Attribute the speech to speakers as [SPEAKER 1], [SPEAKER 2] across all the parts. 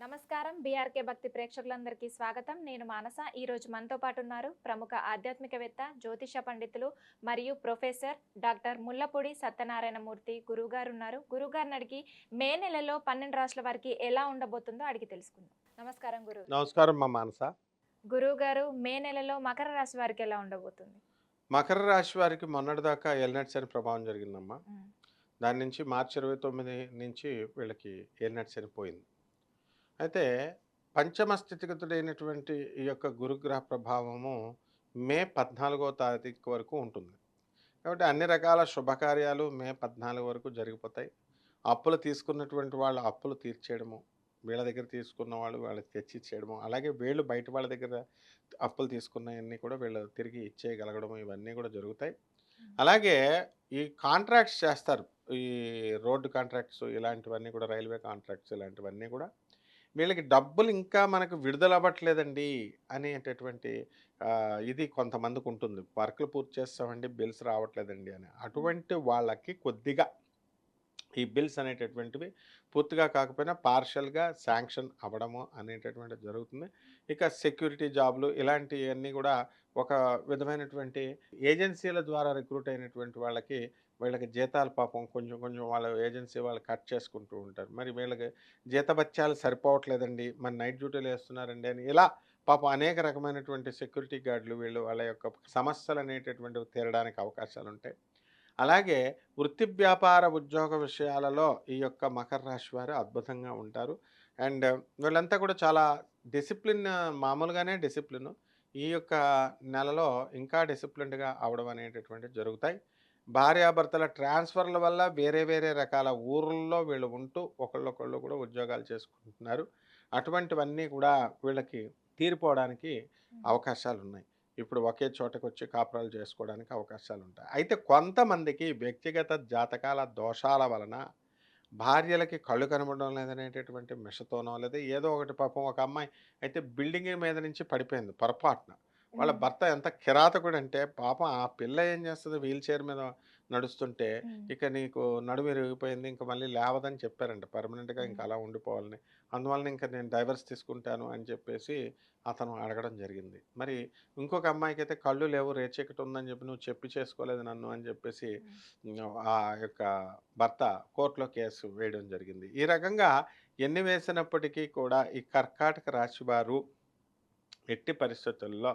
[SPEAKER 1] నమస్కారం. బీఆర్కే భక్తి ప్రేక్షకులందరికీ స్వాగతం. నేను మానస. ఈ రోజు మనతో పాటు ఉన్నారు ప్రముఖ ఆధ్యాత్మికవేత్త జ్యోతిష పండితులు మరియు ప్రొఫెసర్ డాక్టర్ ముల్లపూడి సత్యనారాయణమూర్తి గురువు గారు ఉన్నారు గురువు గారిని అడిగి మే నెలలో పన్నెండు రాష్ట్రాల వారికి ఎలా ఉండబోతుందో అడిగి తెలుసుకుందాం. నమస్కారం గురువు
[SPEAKER 2] నమస్కారం మా మానస.
[SPEAKER 1] గురువు గారు మే నెలలో మకర రాశి వారికి ఎలా ఉండబోతుంది?
[SPEAKER 2] మకర రాశి వారికి మొన్నటిదాకా ఎల్నెట్స్ అని ప్రభావం జరిగిందమ్మా. దాని నుంచి మార్చి ఇరవై తొమ్మిది నుంచి వీళ్ళకి ఎల్నెట్స్ అని పోయింది. అయితే పంచమ స్థితిగతుడైనటువంటి ఈ యొక్క గురుగ్రహ ప్రభావము మే పద్నాలుగో తారీఖు వరకు ఉంటుంది. కాబట్టి అన్ని రకాల శుభకార్యాలు మే పద్నాలుగు వరకు జరిగిపోతాయి. అప్పులు తీసుకున్నటువంటి వాళ్ళు అప్పులు తీర్చేయడము వీళ్ళ దగ్గర తీసుకున్న వాళ్ళు వాళ్ళకి తెచ్చి ఇచ్చేయడము అలాగే వీళ్ళు బయట వాళ్ళ దగ్గర అప్పులు తీసుకున్నవన్నీ కూడా వీళ్ళు తిరిగి ఇచ్చేయగలగడం ఇవన్నీ కూడా జరుగుతాయి. అలాగే ఈ కాంట్రాక్ట్స్ చేస్తారు. ఈ రోడ్డు కాంట్రాక్ట్స్ ఇలాంటివన్నీ కూడా రైల్వే కాంట్రాక్ట్స్ ఇలాంటివన్నీ కూడా వీళ్ళకి డబ్బులు ఇంకా మనకు విడుదల అవ్వట్లేదండి అనేటటువంటి ఇది కొంతమందికి ఉంటుంది వర్క్లు పూర్తి చేస్తామండి బిల్స్ రావట్లేదండి అని. అటువంటి వాళ్ళకి కొద్దిగా ఈ బిల్స్ అనేటటువంటివి పూర్తిగా కాకపోయినా పార్షల్గా శాంక్షన్ అవ్వడము అనేటటువంటిది జరుగుతుంది. ఇక సెక్యూరిటీ జాబ్లు ఇలాంటివన్నీ కూడా ఒక విధమైనటువంటి ఏజెన్సీల ద్వారా రిక్రూట్ అయినటువంటి వాళ్ళకి వీళ్ళకి జీతాలు పాపం కొంచెం కొంచెం వాళ్ళ ఏజెన్సీ వాళ్ళు కట్ చేసుకుంటూ ఉంటారు. మరి వీళ్ళకి జీతబత్యాలు సరిపోవట్లేదండి. మరి నైట్ డ్యూటీలు వేస్తున్నారండి అని. ఇలా పాపం అనేక రకమైనటువంటి సెక్యూరిటీ గార్డులు వీళ్ళు వాళ్ళ యొక్క సమస్యలు అనేటటువంటివి తీరడానికి అవకాశాలు ఉంటాయి. అలాగే వృత్తి వ్యాపార ఉద్యోగ విషయాలలో ఈ యొక్క మకర రాశి వారు అద్భుతంగా ఉంటారు. అండ్ వీళ్ళంతా కూడా చాలా డిసిప్లిన్ మామూలుగానే డిసిప్లిన్. ఈ యొక్క నెలలో ఇంకా డిసిప్లిన్డ్గా అవడం అనేటటువంటివి జరుగుతాయి. భార్యాభర్తల ట్రాన్స్ఫర్ల వల్ల వేరే వేరే రకాల ఊర్లలో వీళ్ళు ఉంటూ ఒకళ్ళొకళ్ళు కూడా ఉద్యోగాలు చేసుకుంటున్నారు. అటువంటివన్నీ కూడా వీళ్ళకి తీరిపోవడానికి అవకాశాలు ఉన్నాయి ఇప్పుడు ఒకే చోటకు వచ్చి కాపురాలు చేసుకోవడానికి అవకాశాలు ఉంటాయి అయితే కొంతమందికి వ్యక్తిగత జాతకాల దోషాల వలన భార్యలకి కళ్ళు కనబడడం లేదనేటటువంటి మిషతోనో లేదా ఏదో ఒకటి పాపం ఒక అమ్మాయి అయితే బిల్డింగ్ మీద నుంచి పడిపోయింది పొరపాటున. వాళ్ళ భర్త ఎంత కిరాతకుడు అంటే పాపం ఆ పిల్ల ఏం చేస్తుంది వీల్ చైర్ మీద నడుస్తుంటే ఇక నీకు నడుము ఇరిగిపోయింది ఇంకా మళ్ళీ లేవదని చెప్పారంట. పర్మనెంట్గా ఇంకా అలా ఉండిపోవాలని. అందువలన ఇంకా నేను డైవర్స్ తీసుకుంటాను అని చెప్పేసి అతను అడగడం జరిగింది. మరి ఇంకొక అమ్మాయికి అయితే కళ్ళు లేవు రేచీకటి ఉందని చెప్పి నువ్వు చెప్పి చేసుకోలేదు నన్ను అని చెప్పేసి ఆ యొక్క భర్త కోర్టులో కేసు వేయడం జరిగింది. ఈ రకంగా ఎన్ని వేసినప్పటికీ కూడా ఈ కర్కాటక రాశి వారు ఎట్టి పరిస్థితుల్లో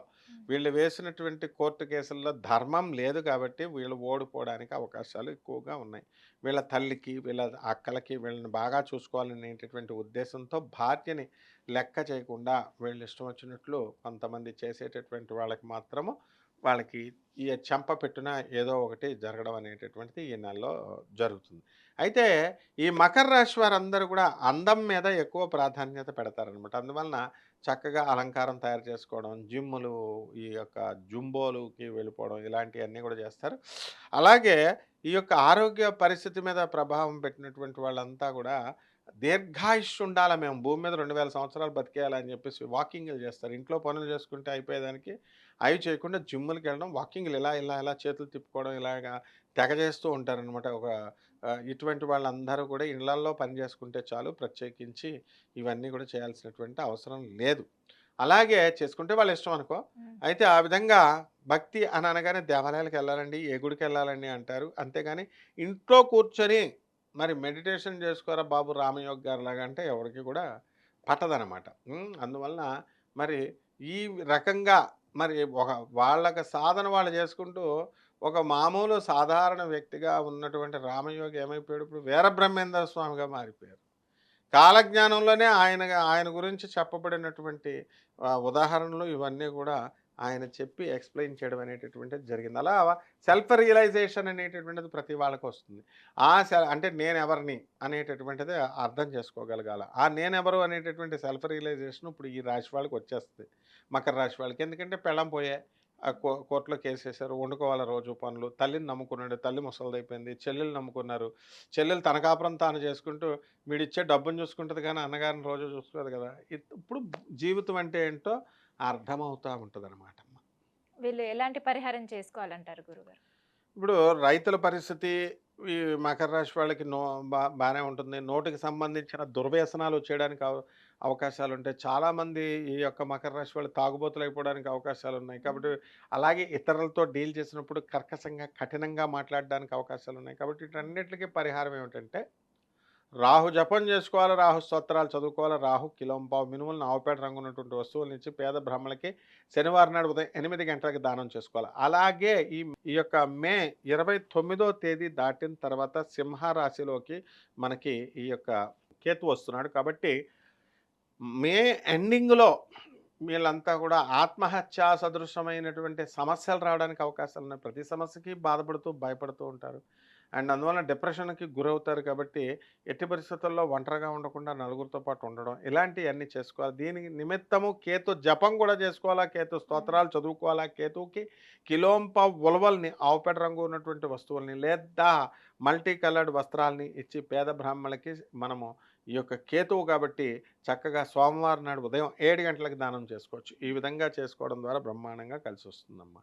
[SPEAKER 2] వీళ్ళు వేసినటువంటి కోర్టు కేసుల్లో ధర్మం లేదు కాబట్టి వీళ్ళు ఓడిపోవడానికి అవకాశాలు ఎక్కువగా ఉన్నాయి. వీళ్ళ తల్లికి వీళ్ళ అక్కలకి వీళ్ళని బాగా చూసుకోవాలనేటటువంటి ఉద్దేశంతో భార్యని లెక్క చేయకుండా వీళ్ళు ఇష్టం వచ్చినట్లు కొంతమంది చేసేటటువంటి వాళ్ళకి మాత్రము వాళ్ళకి ఈ చెంప పెట్టున ఏదో ఒకటి జరగడం అనేటటువంటిది ఈ నెలలో జరుగుతుంది. అయితే ఈ మకర రాశి వారందరూ కూడా అందం మీద ఎక్కువ ప్రాధాన్యత పెడతారనమాట అందువలన చక్కగా అలంకారం తయారు చేసుకోవడం జిమ్ములు ఈ యొక్క జుంబోలుకి వెళ్ళిపోవడం ఇలాంటివన్నీ కూడా చేస్తారు. అలాగే ఈ యొక్క ఆరోగ్య పరిస్థితి మీద ప్రభావం పెట్టినటువంటి వాళ్ళంతా కూడా దీర్ఘాయుష్ ఉండాలి మేము? భూమి మీద రెండు వేల సంవత్సరాలు బతికేయాలని చెప్పేసి వాకింగ్లు చేస్తారు. ఇంట్లో పనులు చేసుకుంటే అయిపోయేదానికి అవి చేయకుండా జిమ్ములకి వెళ్ళడం వాకింగ్లు ఇలా ఇలా ఇలా చేతులు తిప్పుకోవడం ఇలాగా తెగ చేస్తూ ఉంటారనమాట ఒక ఇటువంటి వాళ్ళందరూ కూడా ఇళ్ళల్లో పని చేసుకుంటే చాలు ప్రత్యేకించి ఇవన్నీ కూడా చేయాల్సినటువంటి అవసరం లేదు. అలాగే చేసుకుంటే వాళ్ళ ఇష్టం అనుకో. అయితే ఆ విధంగా భక్తి అని అనగానే దేవాలయాలకు వెళ్ళాలండి ఏ గుడికి వెళ్ళాలండి అంటారు. అంతేగాని ఇంట్లో కూర్చొని మరి మెడిటేషన్ చేసుకోరా బాబు రామయోగ్ గారు లాగా అంటే ఎవరికి కూడా పట్టదనమాట అందువలన మరి ఈ రకంగా మరి ఒక వాళ్ళకి సాధన వాళ్ళు చేసుకుంటూ ఒక మామూలు సాధారణ వ్యక్తిగా ఉన్నటువంటి రామయోగి ఏమైపోయాడు? ఇప్పుడు వీరబ్రహ్మేంద్ర స్వామిగా మారిపోయారు. కాలజ్ఞానంలోనే ఆయన ఆయన గురించి చెప్పబడినటువంటి ఉదాహరణలు ఇవన్నీ కూడా ఆయన చెప్పి ఎక్స్ప్లెయిన్ చేయడం అనేటటువంటిది జరిగింది. అలా సెల్ఫ్ రియలైజేషన్ అనేటటువంటిది ప్రతి వాళ్ళకి వస్తుంది. ఆ అంటే నేను ఎవరిని అనేటటువంటిది అర్థం చేసుకోగలగాల. ఆ నేనెవరు అనేటటువంటి సెల్ఫ్ రియలైజేషన్ ఇప్పుడు ఈ రాశి వాళ్ళకి వచ్చేస్తుంది. మకర రాశి వాళ్ళకి. ఎందుకంటే పెళ్ళం పోయే ఆ కో- కోర్టులో కేసు వేశారు. వండుకోవాలి రోజు పనులు. తల్లిని నమ్ముకున్నాడు. తల్లి ముసలిదైపోయింది. చెల్లెలు నమ్ముకున్నారు. చెల్లెలు తన కాపురం తాను చేసుకుంటూ వీడిచ్చే డబ్బును చూసుకుంటుంది కానీ అన్నగారిని రోజు చూసుకోదు కదా. ఇప్పుడు జీవితం అంటే ఏంటో అర్థమవుతూ ఉంటుంది అనమాట
[SPEAKER 1] వీళ్ళు ఎలాంటి పరిహారం చేసుకోవాలంటారు గురుగారు
[SPEAKER 2] ఇప్పుడు రైతుల పరిస్థితి ఈ మకర రాశి వాళ్ళకి నో బా బానే ఉంటుంది. నోటికి సంబంధించిన దుర్వ్యసనాలు వచ్చేయడానికి అవ అవకాశాలుంటాయి. చాలామంది ఈ యొక్క మకర రాశి వాళ్ళు తాగుబోతులైపోవడానికి అవకాశాలున్నాయి. కాబట్టి అలాగే ఇతరులతో డీల్ చేసినప్పుడు కర్కశంగా, కఠినంగా మాట్లాడడానికి అవకాశాలున్నాయి. కాబట్టి వీటన్నిటికి పరిహారం ఏమిటంటే రాహు జపం చేసుకోవాలి. రాహు స్తోత్రాలు చదువుకోవాలి. రాహు కిలోంపావు మినుములను ఆవుపేట రంగు ఉన్నటువంటి వస్తువుల నుంచి పేద బ్రహ్మలకి శనివారం నాడు ఉదయం ఎనిమిది గంటలకి దానం చేసుకోవాలి. అలాగే ఈ ఈ యొక్క మే 29దో తేదీ దాటిన తర్వాత సింహ రాశిలోకి మనకి ఈ యొక్క కేతు వస్తున్నాడు. కాబట్టి మే ఎండింగ్‌లో వీళ్ళంతా కూడా ఆత్మహత్యా సదృశమైనటువంటి సమస్యలు రావడానికి అవకాశాలు ఉన్నాయి ప్రతి సమస్యకి బాధపడుతూ, భయపడుతూ ఉంటారు. అండ్ అందువలన డిప్రెషన్‌కి గురవుతారు కాబట్టి ఎట్టి పరిస్థితుల్లో ఒంటరిగా ఉండకుండా నలుగురితో పాటు ఉండడం ఇలాంటియన్నీ చేసుకోవాలి. దీనికి నిమిత్తము కేతు జపం కూడా చేసుకోవాలా. కేతు స్తోత్రాలు చదువుకోవాలా. కేతువుకి కిలోంపావు ఉలవల్ని ఆవుపేట రంగు ఉన్నటువంటి వస్తువుల్ని లేదా మల్టీ కలర్డ్ వస్త్రాల్ని ఇచ్చి పేద బ్రాహ్మణులకి మనము ఈ యొక్క కేతువు కాబట్టి చక్కగా సోమవారం నాడు ఉదయం 7 గంటలకి దానం చేసుకోవచ్చు. ఈ విధంగా చేసుకోవడం ద్వారా బ్రహ్మాండంగా కలిసొస్తుందమ్మా.